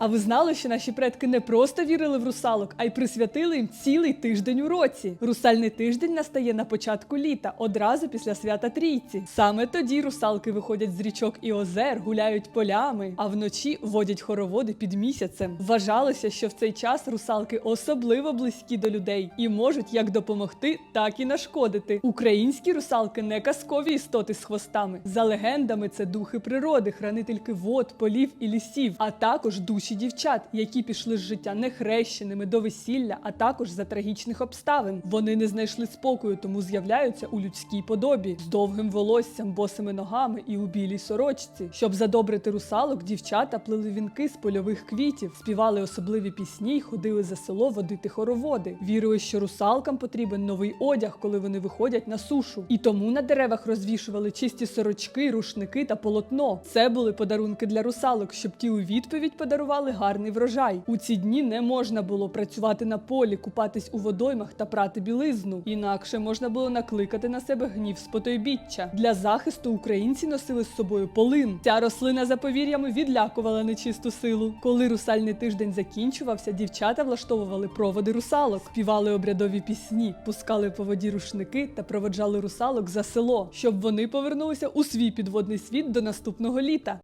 А ви знали, що наші предки не просто вірили в русалок, а й присвятили їм цілий тиждень у році. Русальний тиждень настає на початку літа, одразу після свята Трійці. Саме тоді русалки виходять з річок і озер, гуляють полями, а вночі водять хороводи під місяцем. Вважалося, що в цей час русалки особливо близькі до людей і можуть як допомогти, так і нашкодити. Українські русалки не казкові істоти з хвостами. За легендами, це духи природи, хранительки вод, полів і лісів, а також душі дівчат, які пішли з життя нехрещеними до весілля, а також за трагічних обставин. Вони не знайшли спокою, тому з'являються у людській подобі з довгим волоссям, босими ногами і у білій сорочці. Щоб задобрити русалок, дівчата плели вінки з польових квітів, співали особливі пісні й ходили за село водити хороводи. Вірили, що русалкам потрібен новий одяг, коли вони виходять на сушу. І тому на деревах розвішували чисті сорочки, рушники та полотно. Це були подарунки для русалок, щоб ті у відповідь подарували гарний врожай. У ці дні не можна було працювати на полі, купатись у водоймах та прати білизну. Інакше можна було накликати на себе гнів спотойбіччя. Для захисту українці носили з собою полин. Ця рослина за повір'ями відлякувала нечисту силу. Коли русальний тиждень закінчувався, дівчата влаштовували проводи русалок, співали обрядові пісні, пускали по воді рушники та проводжали русалок за село, щоб вони повернулися у свій підводний світ до наступного літа.